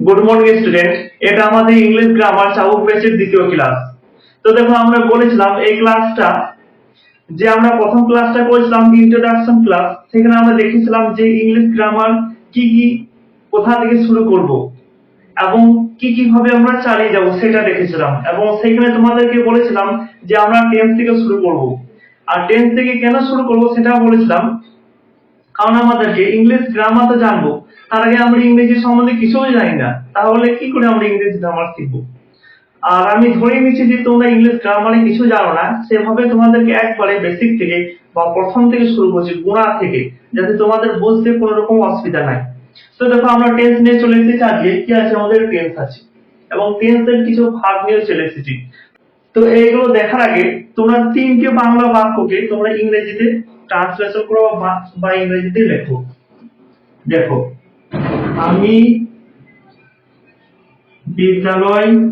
Good morning student এটা আমাদের English grammar চাবুক ব্যাচের দ্বিতীয় ক্লাস তো দেখো, আমরা বলেছিলাম এই ক্লাসটা যে আমরা প্রথম ক্লাসটা করেছিলাম ইন্ট্রোডাকশন ক্লাস সেখানে আমরা দেখেছিলাম যে ইংলিশ গ্রামার কি কি, কোথা থেকে শুরু করব, এবং কি কি ভাবে আমরা চালিয়ে যাব সেটা দেখেছিলাম। এবং সেখানে তোমাদেরকে বলেছিলাম যে আমরা টেন্স থেকে শুরু করব। আর টেন্স থেকে কেন শুরু করব সেটা বলেছিলাম। কারণ আমাদেরকে ইংলিশ গ্রামার তো জানব, তার আগে আমরা ইংরেজি সম্বন্ধে কিছুই জানি না, তাহলে কি করে আমরা ইংরেজি গ্রামার শিখব? আর আমি ধরে নিচ্ছি যে তোমরা ইংলিশ গ্রামারে কিছু জানো না, সেভাবে তোমাদেরকে একবারে বেসিক থেকে বা প্রথম থেকে শুরু করছি, গোড়া থেকে, যাতে তোমাদের বুঝতে কোনো রকম অসুবিধা নাই। তো দেখো, আমরা টেন্স নিয়ে চলে এসেছি আজকে, কি আছে আমাদের? টেন্স আছে। এবং টেন্সের কিছু ভাগ নিয়ে চলে এসেছি। তো এইগুলো দেখার আগে তোমরা তিনটে বাংলা বাক্যকে তোমরা ইংরেজিতে ট্রান্সলেশন করো বা- ইংরেজিতে লেখো। দেখো, আমি বিদ্যালয়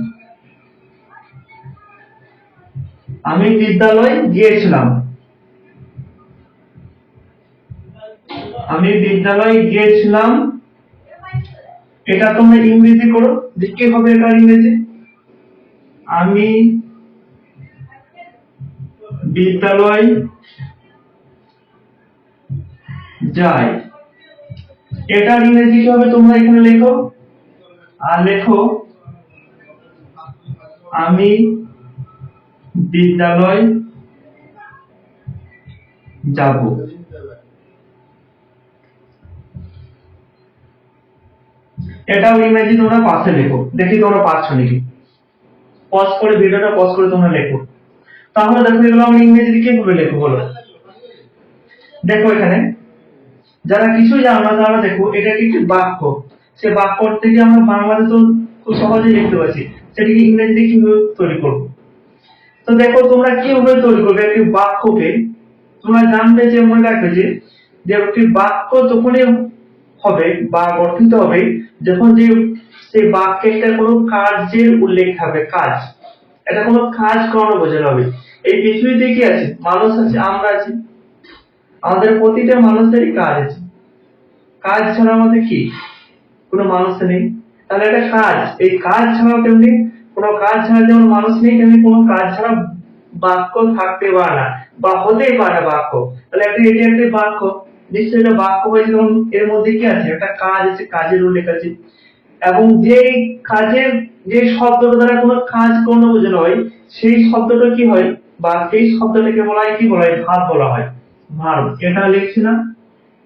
আমি বিদ্যালয় গিয়েছিলাম। আমি বিদ্যালয়ে গিয়েছিলাম। এটা তোমরা ইংরেজি করো কি হবে এটা ইংরেজি? আমি বিদ্যালয় যাই। এটার ইংরেজি কি হবে তোমরা এখানে লেখো? আর লেখো, আমি বিদ্যালয় যাব। এটাও ইংরেজি তোমরা পাশে লেখো। দেখি তোমরা পারছ নাকি? পজ করে ভিডিওটা পজ করে তোমরা লেখো। তাহলে দেখো এগুলো আমরা ইংরেজি কীভাবে লেখো বলো? দেখো এখানে। যারা কিছু জানো না তারা দেখো, এটা একটি বাক্য? সে বাক্য থেকে আমরা বাংলাতে তো খুব সহজে লিখতে পারছি। সেটাকে ইংরেজিতে কীভাবে তৈরি করব? তো দেখো, তোমরা কীভাবে তৈরি করবে একটি বাক্যকে? তোমরা জানবে যে, মনে রাখবে যে একটি বাক্য তখনই হবে বা গঠিত হবে যখন যে সেই বাক্যে একটা কোনো কাজের উল্লেখ থাকবে, কাজ। এটা কোনো কাজ করানো বোঝানো হবে। এই পৃথিবীতে কি আছে? মানুষ আছে, আমরা আছি। আমাদের প্রতিটা মানুষেরই কাজ আছে। কাজ ছাড়া আমাদের কি? কোনো মানুষ নেই। তাহলে একটা কাজ, এই কাজ ছাড়া তেমনি কোনো কাজ ছাড়া যেমন মানুষ নেই, তেমনি কোনো কাজ ছাড়া বাক্য থাকতে পারে না, বা হতেই পারে বাক্য। তাহলে একটা এটি একটি বাক্য, নিশ্চয়ই এটা বাক্য হয়েছে যেমন এর মধ্যে কি আছে? একটা কাজ আছে, কাজের উল্লেখ আছে। এবং যে কাজের যে শব্দটা দ্বারা কোনো কাজ কোনো বোঝানো হয়, সেই শব্দটা কি হয়? বা সেই শব্দটাকে বলা হয় কি বলা হয়? ভাব বলা হয়। ভার্ব এটা লিখছি না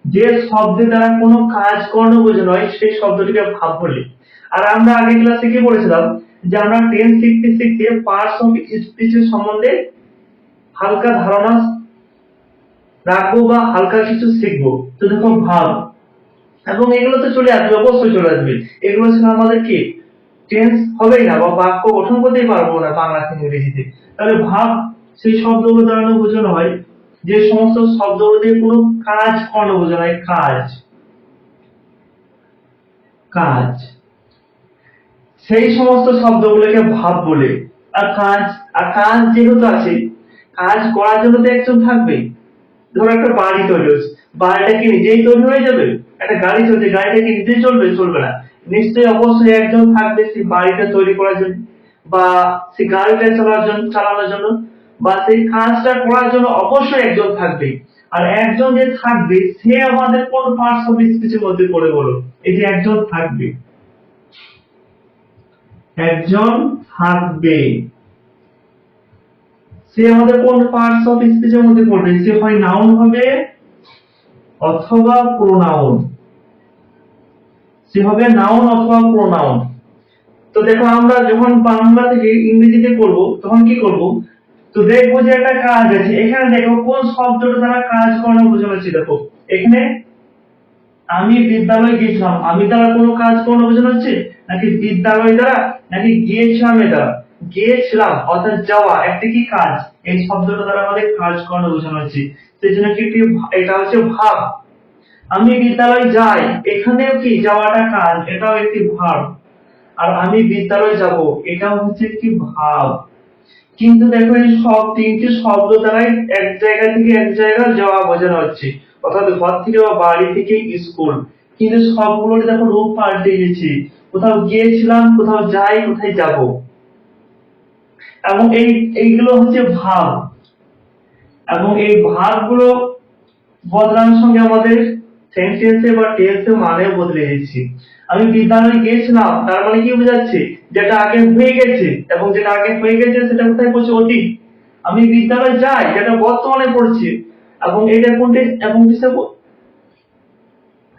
যে শব্দের দ্বারা কোনো কাজ করানো বোঝানো হয় সেই শব্দটিকে ভাব বলি। আর আমরা আগে ক্লাসে কি বলেছিলাম যে আমরা টেন্স শিখতে শিখতে পার্টস স্পিচের সম্বন্ধে হালকা ধারণা রাখব বা হালকা কিছু শিখব। তো দেখো ভাব। এবং এগুলো তো চলে আসবে, অবশ্যই চলে আসবে। এগুলো ছিল আমাদের কি? টেন্স হবেই না, বা বাক্য গঠন করতেই পারব না বাংলা ইংরেজিতে। তাহলে ভাব সেই শব্দগুলো দ্বারা বোঝানো হয়। যে সমস্ত শব্দগুলো দিয়ে কোনো কাজ করানো বোঝানো হয় কাজ। কাজ। সেই সমস্ত শব্দগুলোকে ভাব বলে। আর কাজ আর কাজ যেহেতু আছে, কাজ করার জন্য তো একজন থাকবেই ধরো একটা বাড়ি তৈরি হচ্ছে, বাড়িটা কি নিজেই তৈরি হয়ে যাবে? একটা গাড়ি চলছে, গাড়িটা কি নিজেই চলবে? চলবে না। নিশ্চয়ই অবশ্যই একজন থাকবে সেই বাড়িটা তৈরি করার জন্য, বা সেই গাড়িটা চালানোর জন্য চালানোর জন্য। বা সেই কাজটা করার জন্য অবশ্যই একজন থাকবে। আর একজন যে থাকবে, সে আমাদের কোন পার্টস অফ স্পিচের মধ্যে পড়ে বলো? এই যে একজন থাকবে। একজন থাকবে। সে আমাদের কোন পার্টস অফ স্পিচের মধ্যে পড়বে? সে হয় নাউন হবে অথবা প্রোনাউন সে হবে নাউন অথবা প্রোনাউন তো দেখো আমরা যখন বাংলা থেকে ইংরেজিতে করব তখন কি করব? তো দেখব যে একটা কাজ আছে। এখানে দেখো কোন শব্দটা দ্বারা কাজ করানো বোঝানো হচ্ছে। দেখো, এখানে আমি বিদ্যালয়ে গিয়েছিলাম। আমি দ্বারা কোনো কাজ করানো বোঝানো হচ্ছে? নাকি বিদ্যালয় দ্বারা? নাকি গিয়েছিলাম এ দ্বারা? গিয়েছিলাম, অর্থাৎ যাওয়া, একটা কি কাজ? এই শব্দটা দ্বারা আমাদের কাজ করানো বোঝানো হচ্ছে। সেই জন্য কি এটা হচ্ছে ভাব। আমি বিদ্যালয়ে যাই, এখানেও কি যাওয়াটা কাজ? এটাও একটি ভাব। আর আমি বিদ্যালয়ে যাব, এটাও হচ্ছে একটি ভাব। কিন্তু দেখো এই সব তিনটি শব্দ দ্বারাই এক জায়গা থেকে এক জায়গায় যাওয়া বোঝানো হচ্ছে। অর্থাৎ ঘর থেকে বা বাড়ি থেকে স্কুল। কিন্তু সবগুলোর দেখো রূপ পাল্টে গেছে কোথাও গিয়েছিলাম, কোথাও যাই, কোথায় যাব। এবং এই, এইগুলো হচ্ছে ভাব। এবং এই ভাবগুলো বদলানোর সঙ্গে আমাদের সেন্টেন্সে বা টেন্সে মানে বদলে দিচ্ছি আমি বিদ্যালয়ে গিয়েছিলাম, তার মানে কি বোঝাচ্ছে? যেটা আগে হয়ে গেছে এবং যেটা আগে হয়ে গেছে, সেটা কোথায় পড়ছে অতীত? আমি বিদ্যালয়ে যাই, যেটা বর্তমানে পড়ছে। এবং এটা কোনটি এবং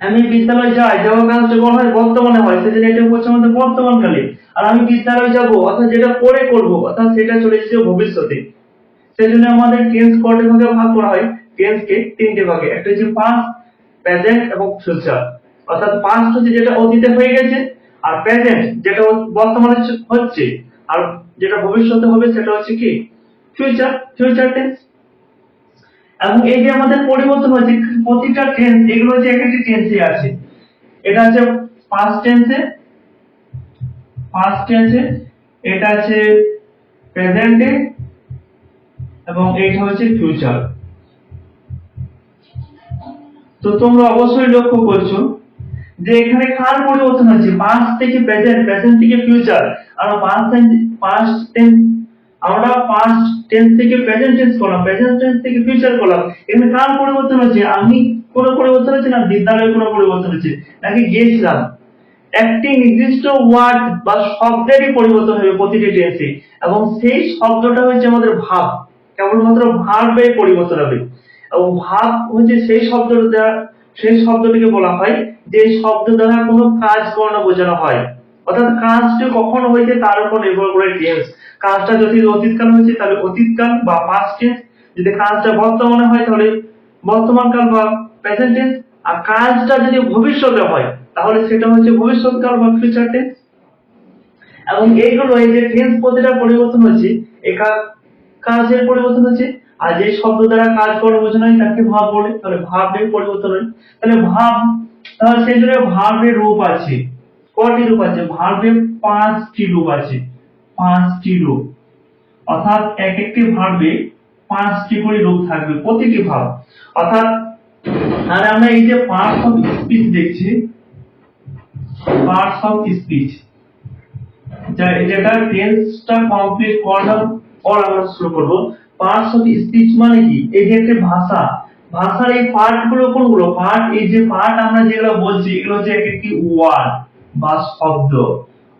আমি বিদ্যালয়ে যাই, যাওয়ার কাজটা কোন হয় বর্তমানে হয়, সেজন্য এটা পড়ছে আমাদের বর্তমানকালে। আর আমি বিদ্যালয়ে যাব, অর্থাৎ যেটা পরে করব, অর্থাৎ সেটা চলে এসেছে ভবিষ্যতে। সেজন্য আমাদের টেন্স কয়টা ভাগে ভাগ করা হয় টেন্সকে তিনটে ভাগে। একটা হচ্ছে পাস্ট প্রেজেন্ট এবং ফিউচার অর্থাৎ পাস্ট হচ্ছে যেটা অতীতে হয়ে গেছে, আর প্রেজেন্ট যেটা বর্তমানে হচ্ছে, আর যেটা ভবিষ্যতে হবে সেটা হচ্ছে কি? ফিউচার ফিউচার টেন্স এবং এই যে আমাদের পরিবর্তন হচ্ছে প্রতিটা টেন্স এগুলো হচ্ছে এক একটি টেন্সে আছে। এটা আছে পাস্ট টেন্সে পাস্ট টেন্সে এটা আছে প্রেজেন্টে এবং এইটা হচ্ছে ফিউচার তো তোমরা অবশ্যই লক্ষ্য করছ যে এখানে কার পরিবর্তন হচ্ছে পাস্ট থেকে প্রেজেন্ট প্রেজেন্ট থেকে ফিউচার আর পাস্ট পাস্ট টেন্স আমরা পাস্ট টেন্স থেকে প্রেজেন্ট টেন্স করলাম প্রেজেন্ট টেন্স থেকে ফিউচার করলাম। এখানে কার পরিবর্তন হচ্ছে আমি কোনো পরিবর্তন হচ্ছে না বিদ্যালয়ে কোনো পরিবর্তন হচ্ছে নাকি গিয়েছিলাম? একটি নির্দিষ্ট ওয়ার্ড বা শব্দেরই পরিবর্তন হবে প্রতিটি টেন্সে এবং সেই শব্দটা হচ্ছে আমাদের ভাব। কেবলমাত্র ভাবে পরিবর্তন হবে। এবং ভাব হচ্ছে সেই শব্দ দ্বারা, সেই শব্দটিকে বলা হয়, যে শব্দ দ্বারা কোনো কাজ করানো বোঝানো হয়। অর্থাৎ কাজটি কখন হয়েছে তার উপর নির্ভর করে টেন্স কাজটা যদি অতীতকাল হয়েছে, তাহলে অতীতকাল বা পাস্ট টেন্স যদি কাজটা বর্তমানে হয়, তাহলে বর্তমানকাল বা প্রেজেন্ট টেন্স আর কাজটা যদি ভবিষ্যতে হয়, তাহলে সেটা হচ্ছে ভবিষ্যৎকাল বা ফিউচার টেন্স এবং এইগুলো এই যে টেন্স প্রতিটা পরিবর্তন হচ্ছে এই কাজের পরিবর্তন হচ্ছে আর যে শব্দ দ্বারা কাজ করা বোঝানো হয় তাকে ভাব বলে, তাহলে ভাবের পরিবর্তন হয়। তাহলে ভাব সেই জন্য ভাবের রূপ আছে। কটি রূপ আছে? ভাবের পাঁচটি রূপ আছে। পাঁচটি রূপ। অর্থাৎ এক একটি ভাবে পাঁচটি করে রূপ থাকবে, প্রতিটি ভাব। অর্থাৎ আর আমরা এই যে পার্টস অফ স্পিচ দেখছি পার্টস অফ স্পিচ যেটা টেন্সটা কমপ্লিট করার পর আমরা শুরু করব। পার্টস অফ স্পিচ মানে কি? এই একটা ভাষা। ভাষার এই পার্টগুলো কোনগুলো? পার্ট এই যে পার্ট আমরা যেগুলো বলছি, এগুলো হচ্ছে এক একটি ওয়ার্ড বা শব্দ।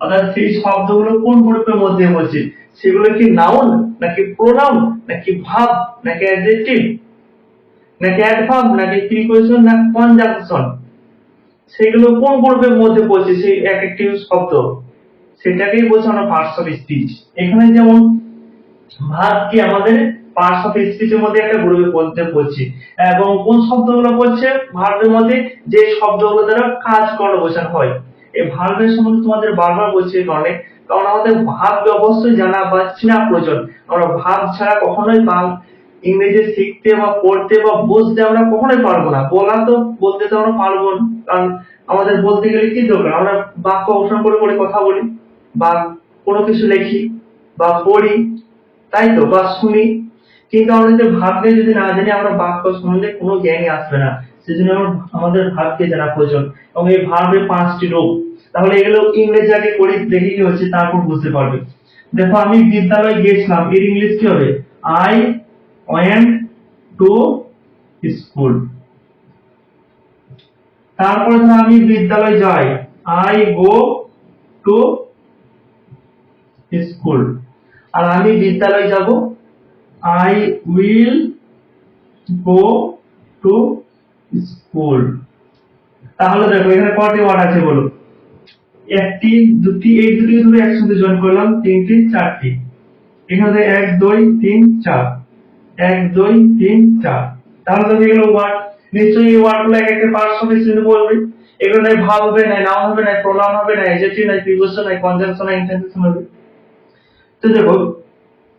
অর্থাৎ সেই শব্দগুলো কোন গ্রুপের মধ্যে বলছি? সেগুলো কি নাউন নাকি প্রোনাউন নাকি ভাব নাকি অ্যাডজেক্টিভ নাকি অ্যাডভার্ব নাকি প্রিপোজিশন না কনজাংশন সেগুলো কোন গ্রুপের মধ্যে পড়ছে সেই এক একটি শব্দ। সেটাকেই বলছে আমরা পার্টস অফ স্পিচ এখানে যেমন ভাব কি আমাদের পার্টস অফ স্পিচের মধ্যে একটা গ্রুপে পড়তে পড়ছি এবং কোন শব্দগুলো পড়ছে ভার্বের মধ্যে যে শব্দগুলো দ্বারা হয়। এই ভার্বের সম্বন্ধে তোমাদের বারবার কারণে। কারণ আমাদের অবশ্যই জানা বা চেনা প্রয়োজন। আমরা ভাব ছাড়া কখনোই বাং ইংরেজি শিখতে বা পড়তে বা বুঝতে আমরা কখনোই পারব না। বলা তো বলতে তো আমরা পারব না। কারণ আমাদের বলতে গেলে কি দরকার? আমরা বাক্য অনুসরণ করে করে কথা বলি বা কোনো কিছু লেখি বা পড়ি। তাই তো বা শুনি। কিন্তু আমরা যদি ভাবকে যদি না জানি আমরা বাক্য সম্বন্ধে কোনো জ্ঞানই আসবে না, সেজন্য আমাদের ভাবকে জানা প্রয়োজন। এবং এই ভাবের পাঁচটি রূপ। তাহলে এগুলো ইংরেজি আগে পড়ি, দেখে কি হচ্ছে, তারপর বুঝতে পারবে। দেখো, আমি বিদ্যালয়ে গিয়েছিলাম, এর ইংলিশ কি হবে? আই ওয়েন্ট টু স্কুল তারপরে ধর আমি বিদ্যালয়ে যাই। আই গো টু স্কুল আর আমি বিদ্যালয়ে যাব। I will go to school তাহলে দেখো, এখানে কটি ওয়ার্ড আছে বলো? একটি দুটি এই দুটি ধরে একসাথে জয়েন করলাম তিনটি চারটি এখানে এক, দুই, তিন, চার। এক, দুই, তিন, চার। তাহলে তো এগুলো ওয়ার্ড নিশ্চয়ই এই ওয়ার্ডগুলো এক একটা পার্টস হবে বলবে। এগুলো নাই ভাব হবে নাই নাউন হবে নাই প্রোনাউন হবে নাই এজেক্টিভ নাই প্রিপোজিশন নাই কনজাংশন নাই ইন্টেনশন হবে। তো দেখো,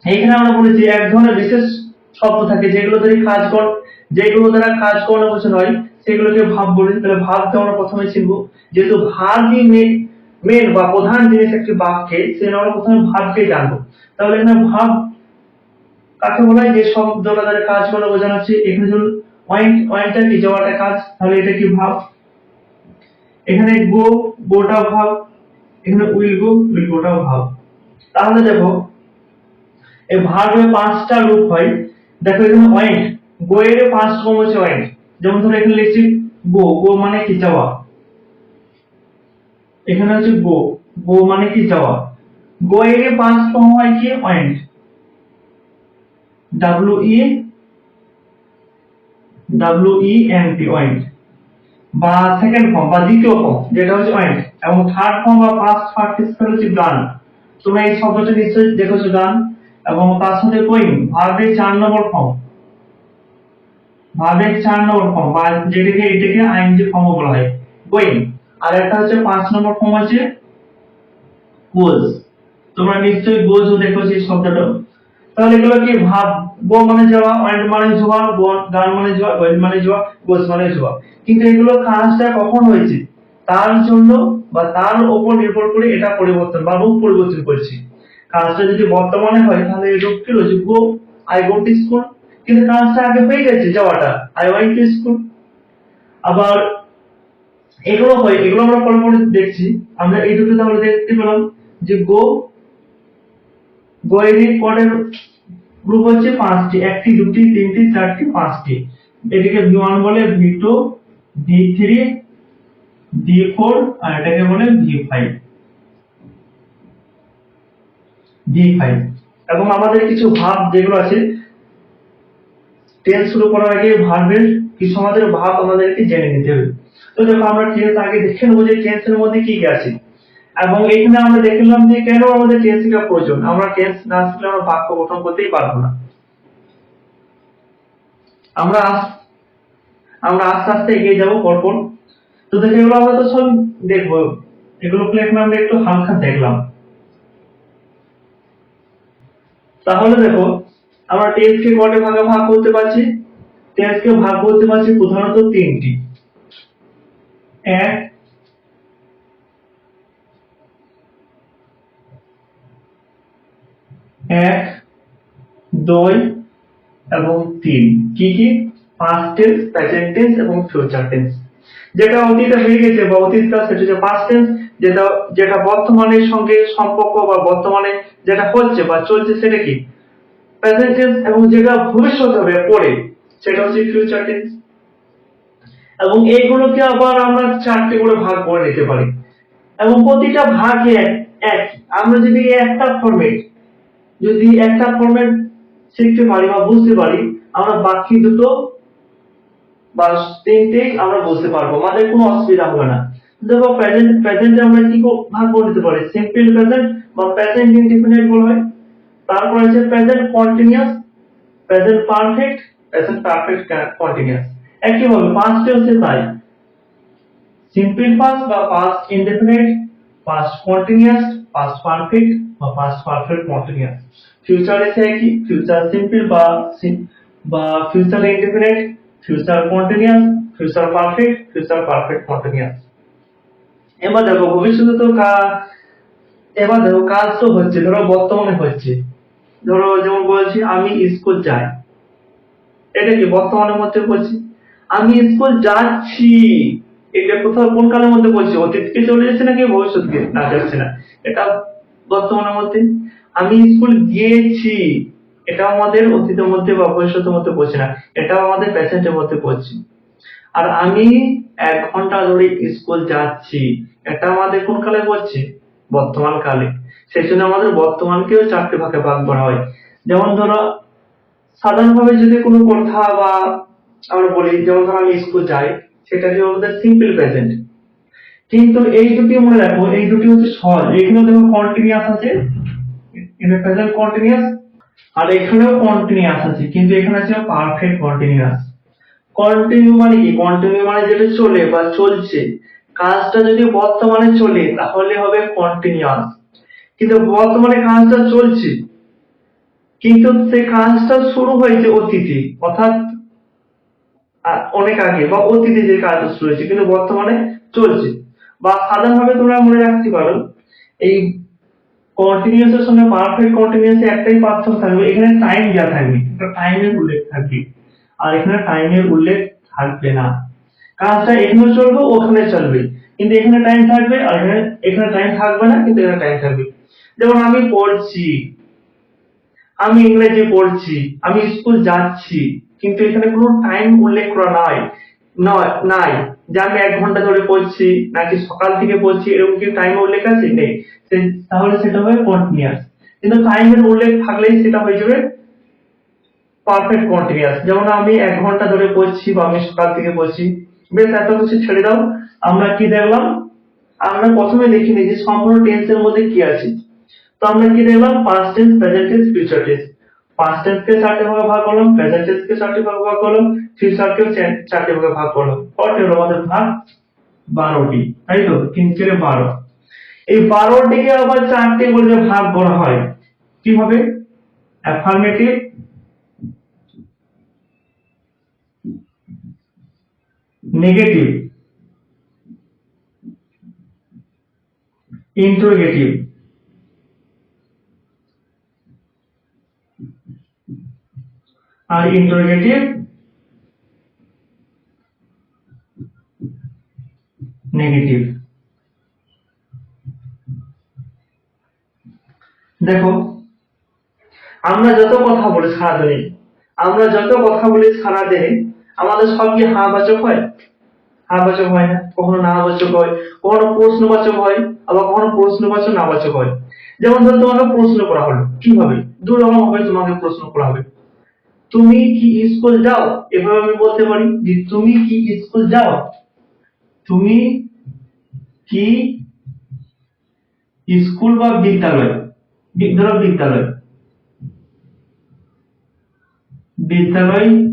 এইখানে আমরা বলেছি এক ধরনের বিশেষ শব্দ থাকে, যেগুলো দ্বারা কাজ কর, যেগুলো দ্বারা কাজ করানো বোঝানো হয় সেগুলোকে ভাব বলি। তাহলে ভাবকে আমরা প্রথমে চিনবো যেহেতু ভাবই মেন মেন বা প্রধান জিনিস একটি বাক্যে, সেজন্য আমরা প্রথমে ভাবকে জানব। তাহলে এখানে ভাব কাকে বলা হয়? যে শব্দটা দ্বারা কাজ করানো বোঝানো হচ্ছে। এখানে ধরুন পয়েন্ট পয়েন্টটা কি যাওয়াটা কাজ, তাহলে এটা কি ভাব? এখানে গো গোটা ভাব। এখানে উইল গো উইল গোটা ভাব। তাহলে দেখো, এই ভার্বের পাঁচটা রূপ হয়, দেখো এখানে ওয়েন্ট গো এর পাঁচ ফর্ম হচ্ছে ওয়েন্ট যেমন ধরো এখানে লিখছি গো গো মানে কি যাওয়া? এখানে হচ্ছে গো গো মানে কি যাওয়া? গো এর পাঁচ ফর্ম হয় কি? Went W E W E N T went বা সেকেন্ড ফর্ম বা দ্বিতীয় ফর্ম যেটা হচ্ছে ওয়েন্ট এবং থার্ড ফর্ম বা ফার্স্ট পার্টিসিপেল হচ্ছে গান তোমরা এই শব্দটা নিশ্চয়ই দেখেছ গান এবং তার সাথে গোয়িং ভার্বের চার নম্বর ফর্ম। ভার্বের চার নম্বর ফর্ম, বা যেটাকে এটাকে আইএনজি ফর্ম বলা হয়। গোয়িং আর একটা হচ্ছে পাঁচ নম্বর ফর্ম হচ্ছে গোজ। তোমরা নিশ্চয়ই গোজও দেখেছ এই শব্দটা। তাহলে এগুলো কি ভাব গো মানে যাওয়া ওয়েন্ট মানে যাওয়া গান মানে যাওয়া ওয়েন্ট মানে যাওয়া, গোজ মানে যাওয়া। কিন্তু এগুলো কাজটা কখন হয়েছে? তার জন্য বা তার উপর নির্ভর করে এটা পরিবর্তন বা রূপ পরিবর্তন করছি। কাজটা যদি বর্তমানে হয়, তাহলে এই রূপ কি রয়েছে go I go to school, কিন্তু কাজটা আগে হয়ে গেছে যাওয়াটা আই ওয়ান্ট টু স্কুল। আবার এগুলো হয়, এগুলো আমরা পরে পরে দেখছি। আমরা এই দুটো তাহলে দেখতে পেলাম যে গো, গোয়েরি কোডের গ্রুপ হচ্ছে পাঁচটি, একটি, দুটি, তিনটি, চারটি, পাঁচটি। এটাকে ভি ওয়ান বলে, V two V three V four আর এটাকে বলে ভি ফাইভ ভি ফাইভ এবং আমাদের কিছু ভাব যেগুলো আছে টেন্স শুরু করার আগে ভার্বের কিছু আমাদের ভাব আমাদেরকে জেনে নিতে হবে। তো দেখো আমরা টেন্স আগে দেখে নেব যে টেন্সের মধ্যে কি কি আছে। এবং এখানে আমরা দেখলাম যে কেন আমাদের টেন্স শেখা প্রয়োজন। আমরা টেন্স না শিখলে আমরা বাক্য গঠন করতেই পারব না। আমরা আমরা আস্তে আস্তে এগিয়ে যাব পরপর। তো দেখো আমরা তো সব দেখব। এগুলো এখন আমরা একটু হালকা দেখলাম। তাহলে দেখো, আমরা টেন্সকে কটে ভাগে ভাগ করতে পারছি? টেন্সকে ভাগ করতে পারছি প্রধানত তিনটি। এক এক, দুই, এবং তিন। কি কি? পাস্ট টেন্স প্রেজেন্ট টেন্স এবং ফিউচার টেন্স যেটা অতীতে হয়ে গেছে বা অতীতকাল সেটা হচ্ছে পাস্ট টেন্স যেটা যেটা বর্তমানের সঙ্গে সম্পর্ক বা বর্তমানে যেটা হচ্ছে বা চলছে সেটা কি? প্রেজেন্ট টেন্স এবং যেটা ভবিষ্যৎ হবে পরে, সেটা হচ্ছে ফিউচার টেন্স এবং এইগুলোকে আবার আমরা চারটে করে ভাগ করে নিতে পারি। এবং প্রতিটা ভাগ এক। আমরা যদি একটা ফরম্যাট যদি একটা ফরম্যাট শিখতে পারি বা বুঝতে পারি, আমরা বাকি দুটো বা তিনটেই আমরা পারব। আমাদের কোনো অসুবিধা হবে না। দেখো প্রেজেন্ট প্রেজেন্টে আমরা কি ভাগ করে দিতে পারি? সিম্পল প্রেজেন্ট বা প্রেজেন্ট ইনডিফিনিট বলা হয়। তারপর আছে present continuous present perfect present perfect continuous তাই। সিম্পল পাস্ট বা past indefinite past continuous past perfect বা পাস্ট পারফেক্ট কন্টিনিউয়াস ফিউচার এসে কি? ফিউচার সিম্পল বা বা future indefinite future continuous future perfect future perfect continuous এবার দেখো, ভবিষ্যতে তো এবার দেখো, কাজ তো হচ্ছে, ধরো বর্তমানে হচ্ছে। ধরো যেমন বলছি, আমি স্কুল যাই। এটা কি বর্তমানের মধ্যে বলছি আমি স্কুল যাচ্ছি। এটা কোথাও, কোন কালের মধ্যে বলছি অতীতকে চলে যাচ্ছে নাকি ভবিষ্যৎকে? না, যাচ্ছে না। এটা বর্তমানের মধ্যে। আমি স্কুল গিয়েছি। এটা আমাদের অতীতের মধ্যে বা ভবিষ্যতের মধ্যে পড়ছে না। এটাও আমাদের প্রেজেন্টের মধ্যে পড়ছে। আর আমি এক ঘণ্টা ধরে স্কুল যাচ্ছি। এটা আমাদের কোন কালে পড়ছে? বর্তমান কালে। সেই জন্য আমাদের বর্তমানকেও চারটে ভাগে ভাগ করা হয়। যেমন ধরো, সাধারণভাবে যদি কোনো কথা বা আমরা বলি, যেমন ধরো আমি স্কুল যাই, সেটা হচ্ছে আমাদের সিম্পল প্রেজেন্ট কিন্তু এই দুটি মনে রাখো, এই দুটি হচ্ছে সহজ। এখানেও দেখো কন্টিনিউয়াস আছে। এটা প্রেজেন্ট কন্টিনিউয়াস আর এখানেও কন্টিনিউয়াস আছে, কিন্তু এখানে আছে পারফেক্ট কন্টিনিউয়াস কন্টিনিউ মানে কি? কন্টিনিউ মানে যেটা চলে বা চলছে। কাজটা যদি বর্তমানে চলে, তাহলে হবে কন্টিনিউয়াস কিন্তু বর্তমানে কাজটা চলছে। কিন্তু সেই কাজটা শুরু হয়েছে অতীতে, অর্থাৎ অনেক আগে বা অতীতে যে কাজ শুরু হয়েছে কিন্তু বর্তমানে চলছে। বা সাধারণভাবে তোমরা মনে রাখতে পারো, এই কন্টিনিউয়াস এর সঙ্গে পারফেক্ট কন্টিনিউয়াস একটাই পার্থক্য থাকবে। এখানে টাইম দেওয়া থাকবে টাইমের উল্লেখ থাকবে। আর এখানে টাইমের উল্লেখ থাকবে না। কাজটা এখানে চলবে, ওখানে চলবে। কিন্তু এখানে টাইম থাকবে আর এখানে এখানে টাইম থাকবে না, কিন্তু এখানে টাইম থাকবে। যেমন আমি পড়ছি, আমি ইংরেজি পড়ছি, আমি স্কুল যাচ্ছি, কিন্তু এখানে কোনো টাইম উল্লেখ করা নাই। নয়, নাই। যে আমি এক ঘণ্টা ধরে পড়ছি, নাকি সকাল থেকে পড়ছি, এরকম কি টাইম উল্লেখ আছে? নেই। তাহলে সেটা হবে কন্টিনিউয়াস কিন্তু টাইমের উল্লেখ থাকলেই সেটা হয়ে যাবে পারফেক্ট কন্টিনিউয়াস যেমন আমি এক ঘণ্টা ধরে পড়ছি বা আমি সকাল থেকে পড়ছি। বেশ, এত কিছু ছেড়ে দাও। আমরা কি দেখলাম? আমরা প্রথমে দেখিনি যে সম্পূর্ণ টেন্সের মধ্যে কি আছে। তো আমরা কি দেখলাম? Past tense present tense future tense past tense কে চারটে ভাগে ভাগ করলাম প্রেজেন্ট টেন্স কে চারটে ভাগে ভাগ করলাম ফিউচার কেও চা- চারটে ভাগে ভাগ করলাম হলো আমাদের ভাগ বারোটি, তাই তো? তিন চারে বারো। এই বারোটিকে আবার চারটে করে ভাগ করা হয়। কীভাবে? অ্যাফার্মেটিভ নেগেটিভ ইন্টারোগেটিভ আর ইন্টারোগেটিভ নেগেটিভ দেখো, আমরা যত কথা বলি সারাদিনে আমরা যত কথা বলি সারাদিনে আমাদের সব কি হা বাচক হয়? হা বাচক হয় না? কখনো না বাচক হয়, কখনো প্রশ্নবাচক হয়, আবার কখনো প্রশ্নবাচক না বাচক হয়। যেমন ধর তোমাকে প্রশ্ন করা হলো, কীভাবে? দু রকম ভাবে তোমাকে প্রশ্ন করা হবে। তুমি কি স্কুল যাও? এভাবে আমি বলতে পারি যে তুমি কি স্কুল যাও? তুমি কি স্কুল বা বিদ্যালয়? বি- ধরো বিদ্যালয়। বিদ্যালয়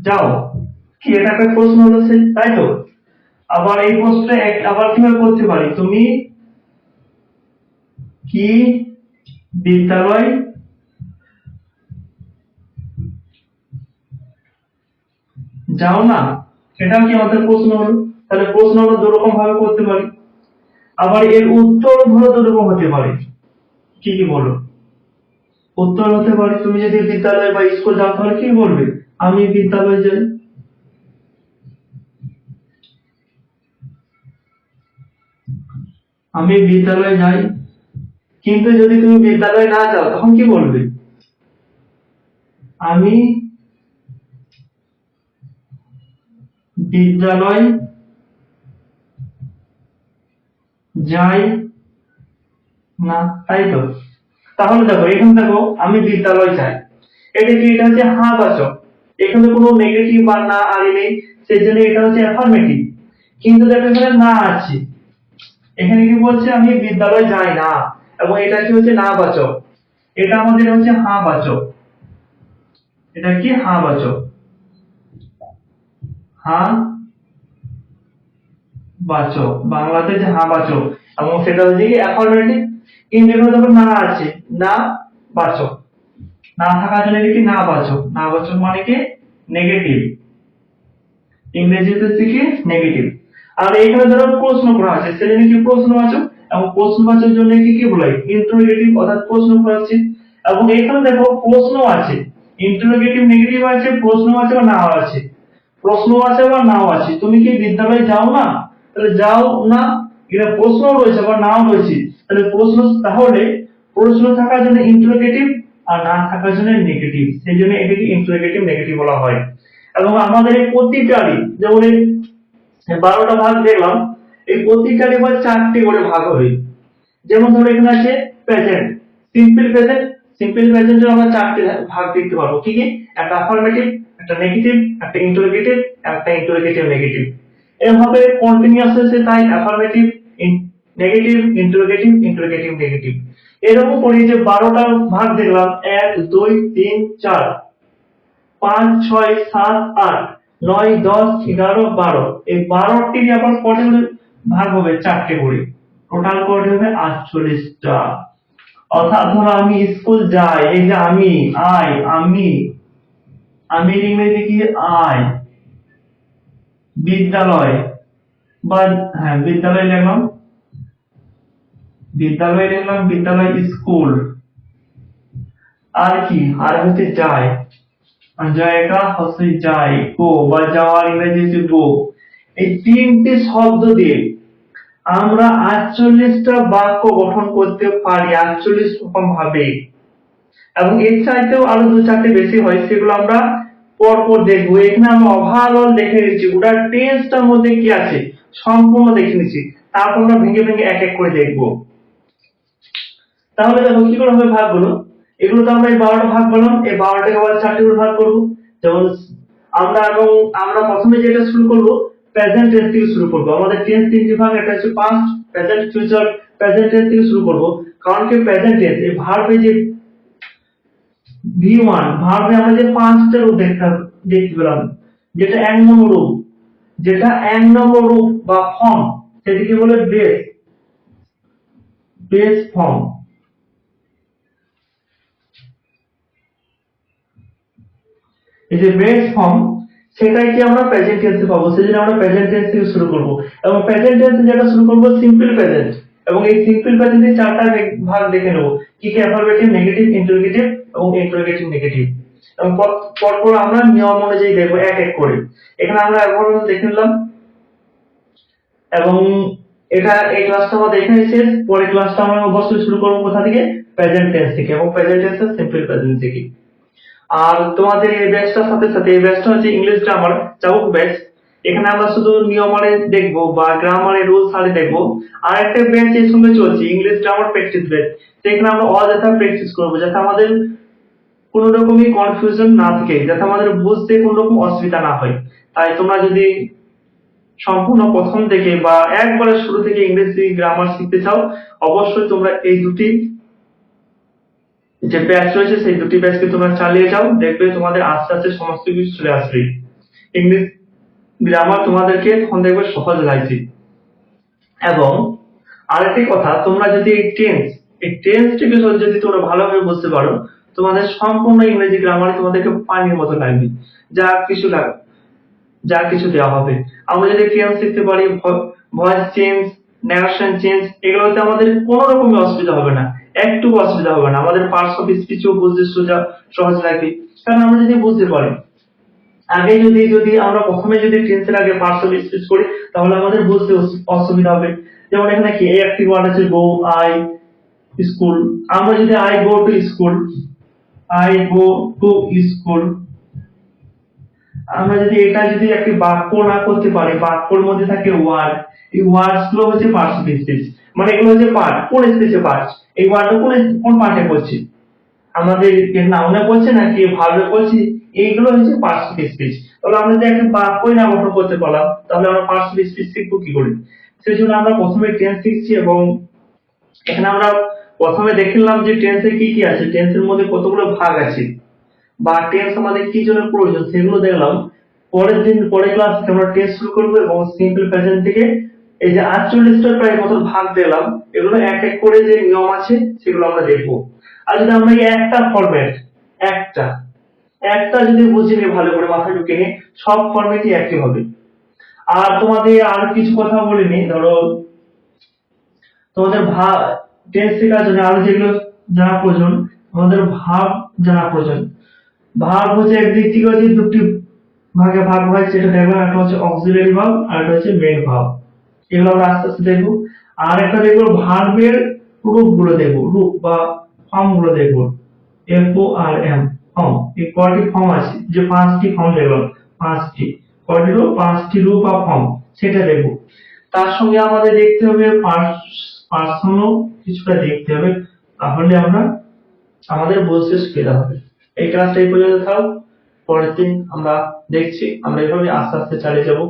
যাও। কি এটা একটা প্রশ্ন হচ্ছে, তাই তো? আবার এই প্রশ্নটা এক আবার কীভাবে করতে পারি? তুমি কি বিদ্যালয় যাও না, সেটাও কি আমাদের প্রশ্ন হলো? তাহলে প্রশ্ন আমরা দুরকম ভাবে করতে পারি। আবার এর উত্তর হলো দুরকম হতে পারে। কি কি বলো? উত্তর হতে পারে, তুমি যদি বিদ্যালয় বা স্কুল যাও, তাহলে কি বলবে? আমি বিদ্যালয়ে যাই। আমি বিদ্যালয়ে যাই। কিন্তু যদি তুমি বিদ্যালয়ে না যাও, তখন কি বলবে? আমি বিদ্যালয় যাই না, তাই তো? তাহলে দেখো, এখানে দেখো, আমি বিদ্যালয় যাই এটা কি? এটা হচ্ছে হা বাচক এখানে কোনো নেগেটিভ বা না আগে নেই। সেই জন্য এটা হচ্ছে অ্যাফার্মেটিভ কিন্তু দেখো, এখানে না আছে। এখানে কি বলছে, আমি বিদ্যালয় যাই না। এবং এটা কি হচ্ছে? না বাচক। এটা আমাদের হচ্ছে হা বাচক এটা কি? হা বাচক হা বাচক বাংলাতে যে হা বাচক এবং সেটা হচ্ছে কি কিন্তু এখানে না আছে, না বাচক না থাকার জন্য কি না বাচক না বাচক মানে কি? নেগেটিভ ইংরেজিতে শিখি নেগেটিভ আর এখানে ধরো প্রশ্ন করা আছে সেজন্য কি প্রশ্নবাচক এবং প্রশ্ন প্রশ্নবাচক জন্য কি কি বলাই ইন্টারোগেটিভ অর্থাৎ প্রশ্ন করা হচ্ছে এবং এখানে দেখো প্রশ্ন আছে। ইন্টারোগেটিভ নেগেটিভ আছে, প্রশ্ন আছে বা নাও আছে। প্রশ্ন আছে বা নাও আছে? তুমি কি বিদ্যালয়ে যাও না? তাহলে যাও না এটা প্রশ্ন রয়েছে বা নাও রয়েছে। তাহলে প্রশ্ন তাহলে প্রশ্ন থাকার জন্য ইন্টারোগেটিভ আর না থাকার জন্য নেগেটিভ সেই জন্য এটাকে ইন্টারোগেটিভ নেগেটিভ বলা হয়। এবং আমাদের এই প্রতিটারই, যেমন এই বারোটা ভাগ দেখলাম, এই প্রতিটারই এবার চারটি করে ভাগ হবে যেমন ধরো এখানে আছে প্রেজেন্ট সিম্পল প্রেজেন্ট সিম্পল প্রেজেন্টের আমরা চারটি ভাগ দেখতে পারব। কি কি? একটা অ্যাফার্মেটিভ একটা নেগেটিভ একটা ইন্টারোগেটিভ একটা ইন্টারোগেটিভ নেগেটিভ এভাবে কন্টিনিউয়াস আছে তাই affirmative negative interrogative interrogative negative এরকম করি যে বারোটা ভাগ দেখলাম, এক, দুই, তিন, চার, পাঁচ, ছয়, সাত, আট, নয়, দশ, এগারো, বারো। এই বারোটি আবার কটে ভাগ হবে চারটে করে। টোটাল কটে হবে আটচল্লিশটা। অর্থাৎ ধরো আমি স্কুল যাই, এই যে আমি আই আমি আমি ইংরেজি কি আই? বিদ্যালয়। বা হ্যাঁ বিদ্যালয় লিখলাম। বিদ্যালয় লিখলাম, বিদ্যালয় স্কুল। আর কি? আর হচ্ছে যায় জায়গা হচ্ছে যাই। গো, বা যাওয়ার ইংরেজি হচ্ছে গো। এই তিনটি শব্দ দিয়ে আমরা আটচল্লিশটা বাক্য গঠন করতে পারি, আটচল্লিশ রকম ভাবে। এবং এর চাইতেও আরও দু চারটে বেশি হয়, সেগুলো আমরা পরপর দেখব। এখানে আমরা ওভারঅল দেখে নিচ্ছি ওটা টেন্সটার মধ্যে কি আছে, সম্পূর্ণ দেখে নিচ্ছি। তারপর আমরা ভেঙে ভেঙে এক এক করে দেখব। তাহলে দেখো, কি করে হবে ভাগগুলো? এগুলো তো আমরা এই বারোটা ভাগ করলাম, এই বারোটাকে আবার চারটে করে ভাগ করব। যেমন আমরা এবং আমরা প্রথমে যেটা শুরু করব প্রেজেন্ট টেন্স থেকে শুরু করব। আমাদের টেন্স তিনটি ভাগ এটা হচ্ছে past present future present tense থেকে শুরু করব। কারণ কি প্রেজেন্ট টেন্স এই ভার্বে যে ভি ওয়ান আমরা যে পাঁচটা রূপ দেখতে দেখতে পেলাম। যেটা এক নম্বর রূপ যেটা এক নম্বর রূপ বা ফর্ম সেটিকে বলে বেস বেস ফর্ম এই যে বেস ফর্ম সেটাই কি আমরা প্রেজেন্ট টেন্সে পাবো? সেজন্য আমরা প্রেজেন্ট টেন্স থেকে শুরু করব। এবং প্রেজেন্ট টেন্সে যেটা শুরু করব সিম্পল প্রেজেন্ট এবং এই সিম্পল প্রেজেন্টের চারটা ভাগ দেখে নেব। কি কি অ্যাফারমেটিভ নেগেটিভ ইন্টারোগেটিভ এবং ইন্টারোগেটিভ নেগেটিভ এবং পর- পরপর আমরা নিয়ম অনুযায়ী দেখব, এক এক করে। এখানে আমরা একবার দেখে নিলাম। এবং এটা এই ক্লাসটা আমাদের এখানে শেষ। পরের ক্লাসটা আমরা অবশ্যই শুরু করব কোথা থেকে? প্রেজেন্ট টেন্স থেকে। এবং প্রেজেন্ট টেন্সের সিম্পল প্রেজেন্ট থেকে। আর তোমাদের এই ব্যাচটার সাথে সাথে, এই ব্যাচটা হচ্ছে ইংলিশ গ্রামার চাবুক ব্যাচ এখানে আমরা শুধু নিয়মারে দেখব বা গ্রামারে রুলস আরে দেখব। আর একটা ব্যাচ এর সঙ্গে চলছে ইংলিশ গ্রামার প্র্যাকটিস ব্যাচ সেখানে আমরা অযথা প্র্যাকটিস করব, যাতে আমাদের কোনো রকমই কনফিউশন না থাকে, যাতে আমাদের বুঝতে কোনো রকম অসুবিধা না হয়। তাই তোমরা যদি সম্পূর্ণ প্রথম থেকে বা একবারে শুরু থেকে ইংরেজি গ্রামার শিখতে চাও, অবশ্যই তোমরা এই দুটি যে ব্যাচ রয়েছে, সেই দুটি ব্যাচকে তোমরা চালিয়ে যাও, দেখবে তোমাদের আস্তে আস্তে সমস্ত কিছু চলে আসবে। ইংলিশ গ্রামার তোমাদেরকে তখন দেখবে সহজ লাগছে এবং আরেকটি কথা, তোমরা যদি এই টেন্স এই টেন্সটিকে যদি তোমরা ভালোভাবে বুঝতে পারো, তোমাদের সম্পূর্ণ ইংরেজি গ্রামার তোমাদেরকে পানির মতো লাগবে যা কিছু লাগ যা কিছু দেওয়া হবে। আমরা যদি টেন্স শিখতে পারি ভয়েস চেঞ্জ ন্যারেশন চেঞ্জ এগুলোতে আমাদের কোনো রকমের অসুবিধা হবে না। একটু অসুবিধা হবে না। আমাদের পার্টস অফ স্পিচও বুঝতে সোজা সহজ লাগবে কারণ আমরা যদি বুঝতে পারি আগে যদি যদি আমরা প্রথমে যদি টেন্সের আগে পার্টস স্পিচ করি, তাহলে আমাদের বুঝতে অসুবিধা হবে। যেমন এখানে কি এই একটি ওয়ার্ড আছে গো আই স্কুল আমরা যদি I go to school I go to school আমরা যদি এটা যদি একটি বাক্য না করতে পারি, বাক্যর মধ্যে থাকে ওয়ার্ড এই ওয়ার্ডসগুলো হচ্ছে পার্টস অফ স্পিচ মানে এগুলো হচ্ছে পার্ট কোন স্পিচে পার্ট এই ওয়ার্ডটা কোন কোন পার্টে পড়ছে আমাদের নাউনে না নাকি ভাবে পড়ছি এইগুলো হচ্ছে অফ স্পিচ তাহলে আমরা যদি একটা বাক্যই না গঠন করতে পারলাম, তাহলে আমরা অফ স্পিচ শিখব কি করে? সেই জন্য আমরা প্রথমে টেন্স শিখছি এবং এখানে আমরা প্রথমে দেখলাম যে টেন্সে কি কি আছে। টেন্সের মধ্যে কতগুলো ভাগ আছে বা টেন্স আমাদের কি জন্য প্রয়োজন সেগুলো দেখলাম। পরের দিন, পরের ক্লাস আমরা টেন্স শুরু করব এবং সিম্পল প্রেজেন্ট থেকে এই যে আটচল্লিশটা প্রায় মতো ভাগ দিলাম এগুলো এক এক করে যে নিয়ম আছে, সেগুলো আমরা দেখব। আর যদি আমরা একটা ফরম্যাট একটা একটা যদি বুঝে নিই ভালো করে, মাথায় ঢুকে নিই, সব ফরম্যাটই একই হবে। আর তোমাদের আর কিছু কথা বলিনি, ধরো, তোমাদের ভাব টেন্স শেখার জন্য আরও যেগুলো জানা প্রয়োজন, তোমাদের ভাব জানা প্রয়োজন। ভাব হচ্ছে একদিক থেকে হচ্ছে দুটি ভাগে ভাগ হয়, সেটা দেখলাম একটা হচ্ছে অক্সিলারি ভাব আর একটা হচ্ছে মেন ভাব এগুলো আমরা আস্তে আস্তে দেখব। আর একটা দেখব ভার্বের রূপগুলো দেখব, রূপ বা ফর্মগুলো দেখব। F O R M form এই কয়টি ফর্ম আছে, যে পাঁচটি ফর্ম দেখলাম পাঁচটি। কয়টি রূপ পাঁচটি রূপ বা ফর্ম সেটা দেখব। তার সঙ্গে আমাদের দেখতে হবে পার্সনও কিছুটা দেখতে হবে, তাহলে আমরা, আমাদের বুঝতে সুবিধা হবে। এই ক্লাসটা এই পর্যন্ত থাক, পরের দিন আমরা দেখছি, আমরা এভাবে আস্তে আস্তে চালিয়ে যাব।